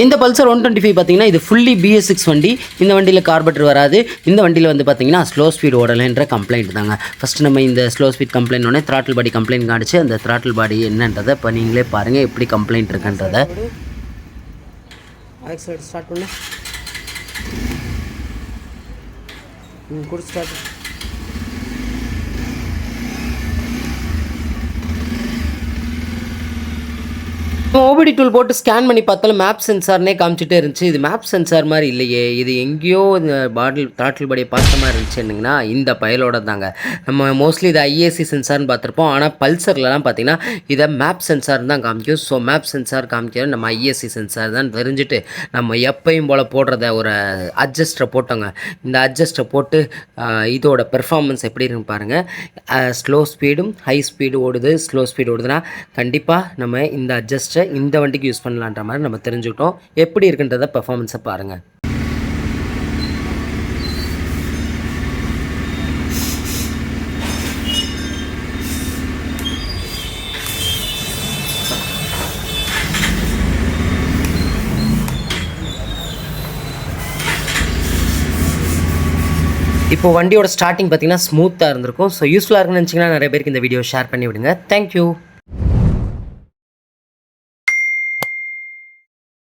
இந்த Pulsar one twenty five பார்த்தீங்கன்னா இது ஃபுல்லி பிஎஸ் சிக்ஸ் வண்டி. இந்த வண்டியில் கார்பெட்டர் வராது. இந்த வண்டியில் வந்து பார்த்தீங்கன்னா ஸ்லோ ஸ்பீட் ஓடலைன்ற கம்ப்ளைண்ட் தாங்க. ஃபஸ்ட் நம்ம இந்த ஸ்லோ ஸ்பீட் கம்ப்ளைண்ட் உடனே த்ராட்டில் பாடி கம்ப்ளைண்ட் காணிச்சு. அந்த த்ராட்டில் பாடி என்னன்றதை இப்போ நீங்களே பாருங்கள் எப்படி கம்ப்ளைண்ட் இருக்குன்றதை. ஆக்சிலேட் ஸ்டார்ட் பண்ணு. ம் குடி ஸ்டார்ட் ஓபிடி டூல் போட்டு ஸ்கேன் பண்ணி பார்த்தாலும் மேப் சென்சார்னே காமிச்சிட்டே இருந்துச்சு. இது மேப் சென்சார் மாதிரி இல்லையே. இது எங்கேயோ இந்த பாட்டில் தாட்டில் படியை பார்த்த மாதிரி இருந்துச்சுன்னுங்கன்னா இந்த பயலோட தாங்க நம்ம மோஸ்ட்லி இது ஐஏசி சென்சார்னு பார்த்துருப்போம். ஆனால் பல்சர்லலாம் பார்த்தீங்கன்னா இதை மேப் சென்சார் தான் காமிக்கும். ஸோ மேப் சென்சார் காமிக்கிறது நம்ம ஐஏசி சென்சார் தான் தெரிஞ்சுட்டு நம்ம எப்பையும் போல் போடுறத ஒரு அட்ஜஸ்டரை போட்டோங்க. இந்த அட்ஜஸ்டரை போட்டு இதோட பெர்ஃபார்மன்ஸ் எப்படி இருக்குன்னு பாருங்கள் ஸ்லோ ஸ்பீடும் ஹை ஸ்பீடு ஓடுது. ஸ்லோ ஸ்பீடு ஓடுதுன்னா கண்டிப்பாக நம்ம இந்த அட்ஜஸ்ட்டை இந்த வண்டிக்கு யூஸ் பண்ணலான்ற மாதிரி நம்ம தெரிஞ்சுக்கிட்டோம். எப்படி இருக்குன்றத பெர்ஃபார்மன்ஸை பாருங்கள் இப்போ வண்டியோட ஸ்டார்டிங் பார்த்தீங்கன்னா ஸ்மூத்தாக இருந்திருக்கும். ஸோ யூஸ்ஃபுல்லாக இருக்குன்னு நினச்சிங்கன்னா நிறைய பேருக்கு இந்த வீடியோ ஷேர் பண்ணி விடுங்க தேங்க்யூ